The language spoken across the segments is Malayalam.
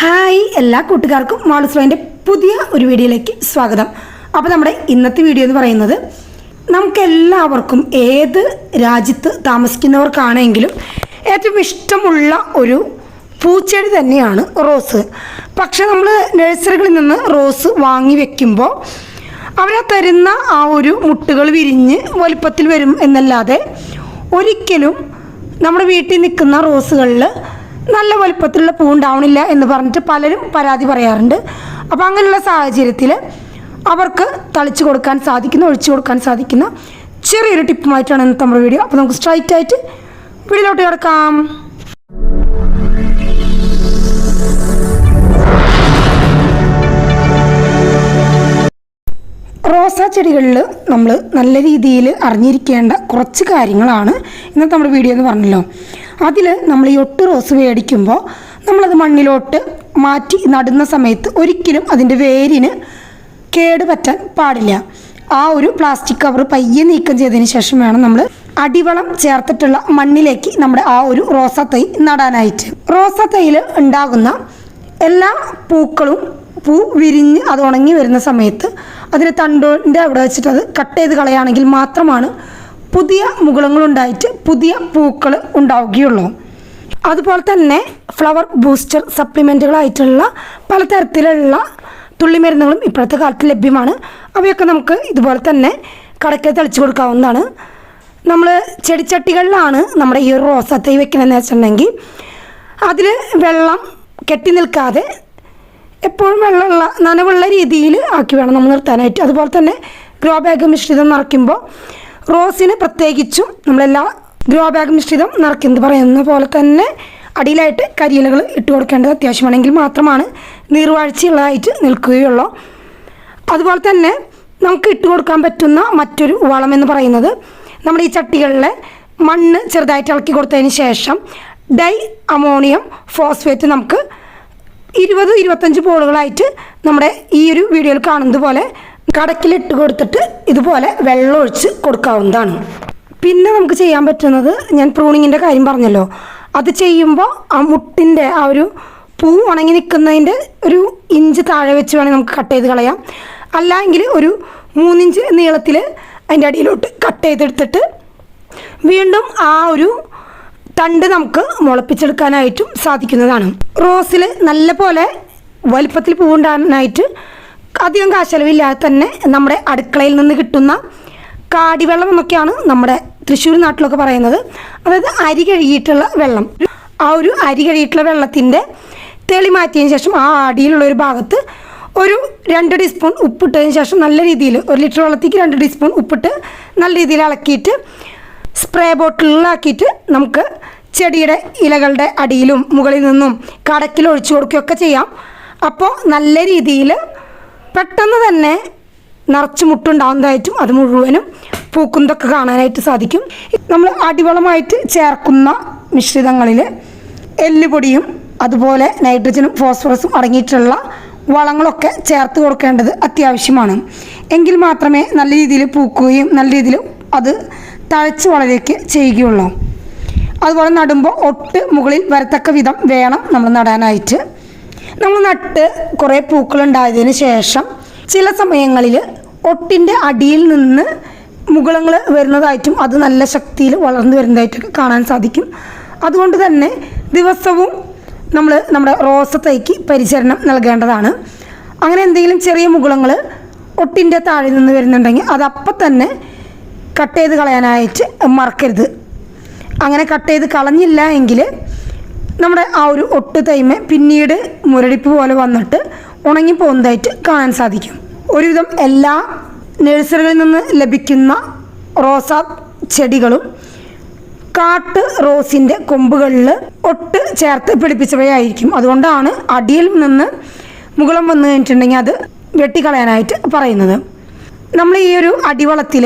ഹായ് എല്ലാ കൂട്ടുകാർക്കും മാളുസ്ലോന്റെ പുതിയ ഒരു വീഡിയോയിലേക്ക് സ്വാഗതം. അപ്പോൾ നമ്മുടെ ഇന്നത്തെ വീഡിയോ എന്ന് പറയുന്നത് നമുക്കെല്ലാവർക്കും ഏത് രാജ്യത്ത് താമസിക്കുന്നവർക്കാണെങ്കിലും ഏറ്റവും ഇഷ്ടമുള്ള ഒരു പൂച്ചെടി തന്നെയാണ് റോസ്. പക്ഷെ നമ്മൾ നഴ്സറികളിൽ നിന്ന് റോസ് വാങ്ങി വെക്കുമ്പോൾ അവരെ തരുന്ന ആ ഒരു മുട്ടുകൾ വിരിഞ്ഞ് വലുപ്പത്തിൽ വരും എന്നല്ലാതെ ഒരിക്കലും നമ്മുടെ വീട്ടിൽ നിൽക്കുന്ന റോസുകളിൽ നല്ല വലുപ്പത്തിലുള്ള പൂ ഉണ്ടാവണില്ല എന്ന് പറഞ്ഞിട്ട് പലരും പരാതി പറയാറുണ്ട്. അപ്പോൾ അങ്ങനെയുള്ള സാഹചര്യത്തിൽ അവർക്ക് തളിച്ചു കൊടുക്കാൻ സാധിക്കുന്ന ഒഴിച്ചു കൊടുക്കാൻ സാധിക്കുന്ന ചെറിയൊരു ടിപ്പുമായിട്ടാണ് ഇന്നത്തെ നമ്മുടെ വീഡിയോ. അപ്പോൾ നമുക്ക് സ്ട്രൈറ്റ് ആയിട്ട് വീഡിയോയിലോട്ട് കിടക്കാം. റോസാ ചെടികളിൽ നമ്മൾ നല്ല രീതിയിൽ അറിഞ്ഞിരിക്കേണ്ട കുറച്ച് കാര്യങ്ങളാണ് ഇന്നത്തെ നമ്മുടെ വീഡിയോ എന്ന് പറഞ്ഞല്ലോ. അതിൽ നമ്മൾ ഈ ഒട്ട് റോസ് മേടിക്കുമ്പോൾ നമ്മളത് മണ്ണിലോട്ട് മാറ്റി നടുന്ന സമയത്ത് ഒരിക്കലും അതിന്റെ വേരിന് കേട് പറ്റാൻ പാടില്ല. ആ ഒരു പ്ലാസ്റ്റിക് കവർ പയ്യെ നീക്കം ചെയ്തതിന് ശേഷം വേണം നമ്മൾ അടിവളം ചേർത്തിട്ടുള്ള മണ്ണിലേക്ക് നമ്മുടെ ആ ഒരു റോസാ തൈ നടാനായിട്ട്. റോസാ തൈയിൽ ഉണ്ടാകുന്ന എല്ലാ പൂക്കളും പൂ വിരിഞ്ഞ് അത് ഉണങ്ങി വരുന്ന സമയത്ത് അതിന് തണ്ടോന്റെ അവിടെ വെച്ചിട്ട് അത് കട്ട് ചെയ്ത് കളയുകയാണെങ്കിൽ മാത്രമാണ് പുതിയ മുകുളങ്ങളുണ്ടായിട്ട് പുതിയ പൂക്കൾ ഉണ്ടാവുകയുള്ളൂ. അതുപോലെ തന്നെ ഫ്ലവർ ബൂസ്റ്റർ സപ്ലിമെന്റുകളായിട്ടുള്ള പലതരത്തിലുള്ള തുള്ളിമരുന്നുകളും ഇപ്പോഴത്തെ കാലത്ത് ലഭ്യമാണ്. അവയൊക്കെ നമുക്ക് ഇതുപോലെ തന്നെ കടക്കെ തളിച്ചു കൊടുക്കാവുന്നതാണ്. നമ്മൾ ചെടിച്ചട്ടികളിലാണ് നമ്മുടെ ഈ ഒരു തൈ വെക്കണമെന്ന് വെച്ചിട്ടുണ്ടെങ്കിൽ അതിൽ വെള്ളം കെട്ടി നിൽക്കാതെ എപ്പോഴും വെള്ളമുള്ള നനവുള്ള രീതിയിൽ ആക്കി വേണം നമ്മൾ നിർത്താനായിട്ട്. അതുപോലെ തന്നെ ഗ്രോ ബാഗ് മിശ്രിതം നിറയ്ക്കുമ്പോൾ റോസിന് പ്രത്യേകിച്ചും നമ്മളെല്ലാ ഗ്രോ ബാഗ് മിശ്രിതം നിറയ്ക്കുന്നത് പറയുന്ന പോലെ തന്നെ അടിയിലായിട്ട് കരിയിലകൾ ഇട്ട് കൊടുക്കേണ്ടത് അത്യാവശ്യമാണെങ്കിൽ മാത്രമാണ്. നീർവാഴ്ചയുള്ളതായിട്ട് നിൽക്കുകയുള്ളൂ. അതുപോലെ തന്നെ നമുക്ക് ഇട്ട് കൊടുക്കാൻ പറ്റുന്ന മറ്റൊരു വളം എന്ന് പറയുന്നത് നമ്മുടെ ഈ ചട്ടികളിലെ മണ്ണ് ചെറുതായിട്ട് ഇളക്കി കൊടുത്തതിന് ശേഷം ഡൈ അമോണിയം ഫോസ്ഫേറ്റ് നമുക്ക് ഇരുപത് ഇരുപത്തഞ്ച് ബോളുകളായിട്ട് നമ്മുടെ ഈ ഒരു വീഡിയോയിൽ കാണുന്നത് പോലെ കടക്കിലിട്ട് കൊടുത്തിട്ട് ഇതുപോലെ വെള്ളം ഒഴിച്ച് കൊടുക്കാവുന്നതാണ്. പിന്നെ നമുക്ക് ചെയ്യാൻ പറ്റുന്നത് ഞാൻ പ്രൂണിങ്ങിന്റെ കാര്യം പറഞ്ഞല്ലോ. അത് ചെയ്യുമ്പോൾ ആ മുട്ടിന്റെ ആ ഒരു പൂ ഉണങ്ങി നിൽക്കുന്നതിന്റെ ഒരു ഇഞ്ച് താഴെ വെച്ച് വേണമെങ്കിൽ നമുക്ക് കട്ട് ചെയ്ത് കളയാം. അല്ലെങ്കിൽ ഒരു മൂന്നിഞ്ച് നീളത്തിൽ അതിന്റെ അടിയിലോട്ട് കട്ട് ചെയ്തെടുത്തിട്ട് വീണ്ടും ആ ഒരു തണ്ട് നമുക്ക് മുളപ്പിച്ചെടുക്കാനായിട്ടും സാധിക്കുന്നതാണ്. റോസിൽ നല്ല പോലെ വലിപ്പത്തിൽ പൂവുണ്ടാകാനായിട്ട് അധികം കാശലവില്ലാതെ തന്നെ നമ്മുടെ അടുക്കളയിൽ നിന്ന് കിട്ടുന്ന കാടിവെള്ളം എന്നൊക്കെയാണ് നമ്മുടെ തൃശ്ശൂർ നാട്ടിലൊക്കെ പറയുന്നത്. അതായത് അരി കഴുകിയിട്ടുള്ള വെള്ളം. ആ ഒരു അരി കഴുകിയിട്ടുള്ള വെള്ളത്തിന്റെ തെളി മാറ്റിയതിന് ശേഷം ആ അടിയിലുള്ള ഒരു ഭാഗത്ത് ഒരു രണ്ട് ടീസ്പൂൺ ഉപ്പിട്ടതിന് ശേഷം നല്ല രീതിയിൽ ഒരു ലിറ്റർ വെള്ളത്തേക്ക് രണ്ട് ടീസ്പൂൺ ഉപ്പിട്ട് നല്ല രീതിയിൽ ഇളക്കിയിട്ട് സ്പ്രേ ബോട്ടിലാക്കിയിട്ട് നമുക്ക് ചെടിയുടെ ഇലകളുടെ അടിയിലും മുകളിൽ നിന്നും കടക്കിൽ ഒഴിച്ചു കൊടുക്കുകയൊക്കെ ചെയ്യാം. അപ്പോൾ നല്ല രീതിയിൽ പെട്ടെന്ന് തന്നെ നിറച്ച് മുട്ടുണ്ടാവുന്നതായിട്ടും അത് മുഴുവനും പൂക്കുന്നതൊക്കെ കാണാനായിട്ട് സാധിക്കും. നമ്മൾ അടിവളമായിട്ട് ചേർക്കുന്ന മിശ്രിതങ്ങളിൽ എല്ലുപൊടിയും അതുപോലെ നൈട്രജനും ഫോസ്ഫറസും അടങ്ങിയിട്ടുള്ള വളങ്ങളൊക്കെ ചേർത്ത് കൊടുക്കേണ്ടത് അത്യാവശ്യമാണ്. എങ്കിൽ മാത്രമേ നല്ല രീതിയിൽ പൂക്കുകയും നല്ല രീതിയിൽ അത് തഴച്ച് വളരുകയൊക്കെ ചെയ്യുകയുള്ളൂ. അതുപോലെ നടുമ്പോൾ ഒട്ട് മുകളിൽ വരത്തക്ക വിധം വേണം നമ്മൾ നടാനായിട്ട്. നമ്മൾ നട്ട് കുറേ പൂക്കളുണ്ടായതിന് ശേഷം ചില സമയങ്ങളിൽ ഒട്ടിന്റെ അടിയിൽ നിന്ന് മുകളങ്ങൾ വരുന്നതായിട്ടും അത് നല്ല ശക്തിയിൽ വളർന്നു വരുന്നതായിട്ടൊക്കെ കാണാൻ സാധിക്കും. അതുകൊണ്ട് തന്നെ ദിവസവും നമ്മൾ നമ്മുടെ റോസ തൈക്ക് പരിചരണം നൽകേണ്ടതാണ്. അങ്ങനെ എന്തെങ്കിലും ചെറിയ മുകളങ്ങൾ ഒട്ടിന്റെ താഴെ നിന്ന് വരുന്നുണ്ടെങ്കിൽ അത് തന്നെ കട്ട് ചെയ്ത് കളയാനായിട്ട് മറക്കരുത്. അങ്ങനെ കട്ട് ചെയ്ത് കളഞ്ഞില്ല എങ്കിൽ നമ്മുടെ ആ ഒരു ഒട്ട് തൈമ പിന്നീട് മുരടിപ്പ് പോലെ വന്നിട്ട് ഉണങ്ങി പോകുന്നതായിട്ട് കാണാൻ സാധിക്കും. ഒരുവിധം എല്ലാ നഴ്സറികളിൽ നിന്ന് ലഭിക്കുന്ന റോസാ ചെടികളും കാട്ട് റോസിന്റെ കൊമ്പുകളിൽ ഒട്ട് ചേർത്ത് പിടിപ്പിച്ചവയായിരിക്കും. അതുകൊണ്ടാണ് അടിയിൽ നിന്ന് മുകളം വന്നു കഴിഞ്ഞിട്ടുണ്ടെങ്കിൽ അത് വെട്ടിക്കളയാനായിട്ട് പറയുന്നത്. നമ്മൾ ഈ ഒരു അടിവളത്തിൽ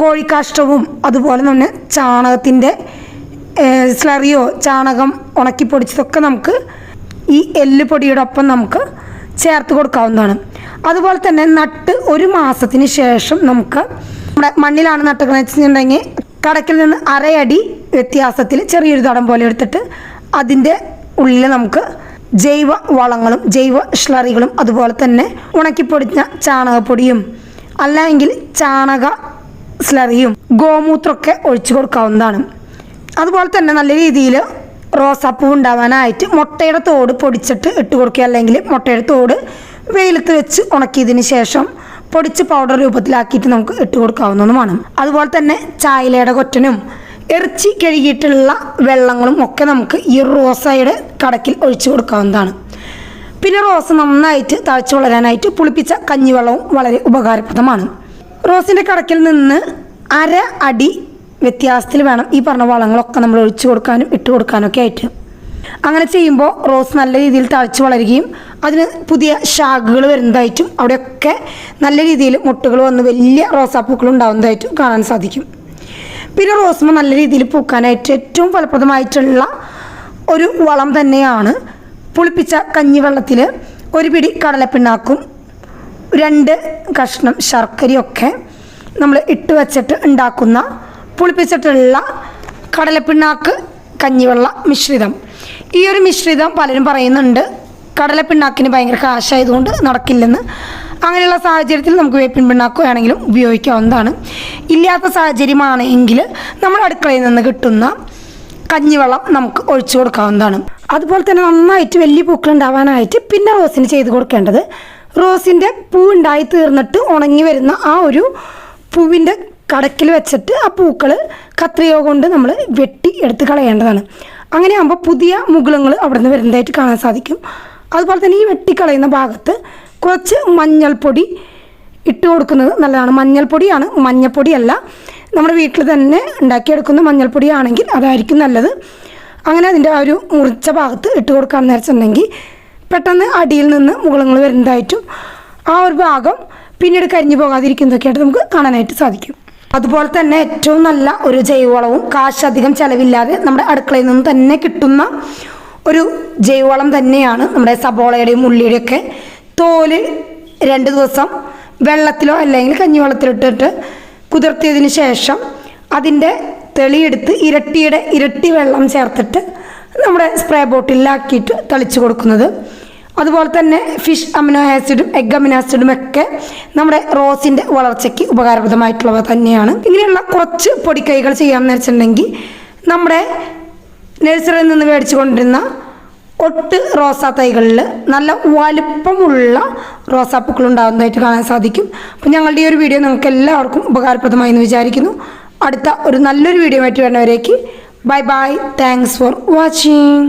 കോഴിക്കാഷ്ടവും അതുപോലെ തന്നെ ചാണകത്തിന്റെ സ്ലറിയോ ചാണകം ഉണക്കിപ്പൊടിച്ചതൊക്കെ നമുക്ക് ഈ എല്ല് പൊടിയുടെ ഒപ്പം നമുക്ക് ചേർത്ത് കൊടുക്കാവുന്നതാണ്. അതുപോലെ തന്നെ നട്ട് ഒരു മാസത്തിന് ശേഷം നമുക്ക് നമ്മുടെ മണ്ണിലാണ് നട്ടുകളെന്ന് വെച്ചിട്ടുണ്ടെങ്കിൽ കടക്കിൽ നിന്ന് അരയടി വ്യത്യാസത്തിൽ ചെറിയൊരു തടം പോലെ എടുത്തിട്ട് അതിന്റെ ഉള്ളിൽ നമുക്ക് ജൈവ വളങ്ങളും ജൈവ ഷ്ലറികളും അതുപോലെ തന്നെ ഉണക്കിപ്പൊടിഞ്ഞ ചാണകപ്പൊടിയും അല്ലെങ്കിൽ ചാണക സ്ലറിയും ഗോമൂത്രമൊക്കെ ഒഴിച്ചു കൊടുക്കാവുന്നതാണ്. അതുപോലെ തന്നെ നല്ല രീതിയിൽ റോസാപ്പൂ ഉണ്ടാവാനായിട്ട് മുട്ടയുടെ തോട് പൊടിച്ചിട്ട് ഇട്ട് കൊടുക്കുക. അല്ലെങ്കിൽ മുട്ടയുടെ തോട് വെയിലത്ത് വെച്ച് ഉണക്കിയതിന് ശേഷം പൊടിച്ച് പൗഡർ രൂപത്തിലാക്കിയിട്ട് നമുക്ക് ഇട്ട് കൊടുക്കാവുന്നതുമാണ് അതുപോലെ തന്നെ ചായലയുടെ കൊറ്റനും ഇറച്ചി കഴുകിയിട്ടുള്ള വെള്ളങ്ങളും ഒക്കെ നമുക്ക് ഈ റോസയുടെ കടക്കിൽ ഒഴിച്ചു കൊടുക്കാവുന്നതാണ്. പിന്നെ റോസ് നന്നായിട്ട് തഴച്ചു വളരാനായിട്ട് പുളിപ്പിച്ച കഞ്ഞിവെള്ളവും വളരെ ഉപകാരപ്രദമാണ്. റോസിന്റെ കടക്കിൽ നിന്ന് അര അടി വ്യത്യാസത്തിൽ വേണം ഈ പറഞ്ഞ വളങ്ങളൊക്കെ നമ്മൾ ഒഴിച്ചു കൊടുക്കാനും ഇട്ട് കൊടുക്കാനും ഒക്കെ ആയിട്ട്. അങ്ങനെ ചെയ്യുമ്പോൾ റോസ് നല്ല രീതിയിൽ തഴച്ച് വളരുകയും അതിന് പുതിയ ശാഖകൾ വരുന്നതായിട്ടും അവിടെയൊക്കെ നല്ല രീതിയിൽ മുട്ടുകൾ വന്ന് വലിയ റോസാപ്പൂക്കൾ ഉണ്ടാകുന്നതായിട്ടും കാണാൻ സാധിക്കും. പിന്നെ റോസ്മ നല്ല രീതിയിൽ പൂക്കാനായിട്ട് ഏറ്റവും ഫലപ്രദമായിട്ടുള്ള ഒരു വളം തന്നെയാണ് പുളിപ്പിച്ച കഞ്ഞിവെള്ളത്തിൽ ഒരു പിടി കടലപ്പിണ്ണാക്കും രണ്ട് കഷ്ണം ശർക്കരയൊക്കെ നമ്മൾ ഇട്ട് വച്ചിട്ട് ഉണ്ടാക്കുന്ന പുളിപ്പിച്ചിട്ടുള്ള കടലപ്പിണ്ണാക്ക് കഞ്ഞിവെള്ള മിശ്രിതം. ഈ ഒരു മിശ്രിതം പലരും പറയുന്നുണ്ട് കടലപ്പിണ്ണാക്കിന് ഭയങ്കര കാശായതുകൊണ്ട് നടക്കില്ലെന്ന്. അങ്ങനെയുള്ള സാഹചര്യത്തിൽ നമുക്ക് വേപ്പിൻ പിണ്ണാക്ക് വേണമെങ്കിലും ഉപയോഗിക്കാവുന്നതാണ്. ഇല്ലാത്ത സാഹചര്യമാണെങ്കിൽ നമ്മുടെ അടുക്കളയിൽ നിന്ന് കിട്ടുന്ന കഞ്ഞിവെള്ളം നമുക്ക് ഒഴിച്ചു കൊടുക്കാവുന്നതാണ്. അതുപോലെ തന്നെ നന്നായിട്ട് വലിയ പൂക്കൾ ഉണ്ടാവാനായിട്ട് പിന്നെ റോസിന് ചെയ്ത് കൊടുക്കേണ്ടത് റോസിന്റെ പൂ ഉണ്ടായി തീർന്നിട്ട് ഉണങ്ങി വരുന്ന ആ ഒരു പൂവിന്റെ കടക്കിൽ വെച്ചിട്ട് ആ പൂക്കൾ കത്രിയോ കൊണ്ട് നമ്മൾ വെട്ടി എടുത്ത് കളയേണ്ടതാണ്. അങ്ങനെ ആകുമ്പോൾ പുതിയ മുകുളങ്ങൾ അവിടെ നിന്ന് വരുന്നതായിട്ട് കാണാൻ സാധിക്കും. അതുപോലെ തന്നെ ഈ വെട്ടിക്കളയുന്ന ഭാഗത്ത് കുറച്ച് മഞ്ഞൾപ്പൊടി ഇട്ട് കൊടുക്കുന്നത് നല്ലതാണ്. മഞ്ഞൾപ്പൊടിയാണ് മഞ്ഞൾപ്പൊടിയല്ല നമ്മുടെ വീട്ടിൽ തന്നെ ഉണ്ടാക്കിയെടുക്കുന്ന മഞ്ഞൾപ്പൊടിയാണെങ്കിൽ അതായിരിക്കും നല്ലത്. അങ്ങനെ അതിന്റെ ആ ഒരു മുറിച്ച ഭാഗത്ത് ഇട്ട് കൊടുക്കാമെന്ന് വെച്ചിട്ടുണ്ടെങ്കിൽ പെട്ടെന്ന് അടിയിൽ നിന്ന് മുകളങ്ങൾ വരുന്നതായിട്ടും ആ ഒരു ഭാഗം പിന്നീട് കരിഞ്ഞു പോകാതിരിക്കുന്നതൊക്കെയായിട്ട് നമുക്ക് കാണാനായിട്ട് സാധിക്കും. അതുപോലെ തന്നെ ഏറ്റവും നല്ല ഒരു ജൈവവളവും കാശ് അധികം ചിലവില്ലാതെ നമ്മുടെ അടുക്കളയിൽ നിന്ന് തന്നെ കിട്ടുന്ന ഒരു ജൈവവളം തന്നെയാണ് നമ്മുടെ സബോളയുടെയും ഉള്ളിയുടെയും ഒക്കെ തോൽ രണ്ട് ദിവസം വെള്ളത്തിലോ അല്ലെങ്കിൽ കഞ്ഞിവെള്ളത്തിലിട്ടിട്ട് കുതിർത്തിയതിന് ശേഷം അതിന്റെ തെളിയെടുത്ത് ഇരട്ടിയുടെ ഇരട്ടി വെള്ളം ചേർത്തിട്ട് നമ്മുടെ സ്പ്രേ ബോട്ടിലാക്കിയിട്ട് തളിച്ചു കൊടുക്കുന്നത്. അതുപോലെ തന്നെ ഫിഷ് അമിനോ ആസിഡും എഗ് അമിനോ ആസിഡും ഒക്കെ നമ്മുടെ റോസിന്റെ വളർച്ചയ്ക്ക് ഉപകാരപ്രദമായിട്ടുള്ളവ തന്നെയാണ്. ഇങ്ങനെയുള്ള കുറച്ച് പൊടിക്കൈകൾ ചെയ്യാമെന്ന് വെച്ചിട്ടുണ്ടെങ്കിൽ നമ്മുടെ നഴ്സറിയിൽ നിന്ന് മേടിച്ചു കൊണ്ടിരുന്ന ഒട്ട് റോസാ തൈകളിൽ നല്ല വലുപ്പമുള്ള റോസാപ്പൂക്കൾ ഉണ്ടാകുന്നതായിട്ട് കാണാൻ സാധിക്കും. അപ്പം ഞങ്ങളുടെ ഈ ഒരു വീഡിയോ നിങ്ങൾക്ക് എല്ലാവർക്കും ഉപകാരപ്രദമായി എന്ന് വിചാരിക്കുന്നു. അടുത്ത ഒരു നല്ലൊരു വീഡിയോ ആയിട്ട് വരുന്നവരേക്ക് bye bye. Thanks for watching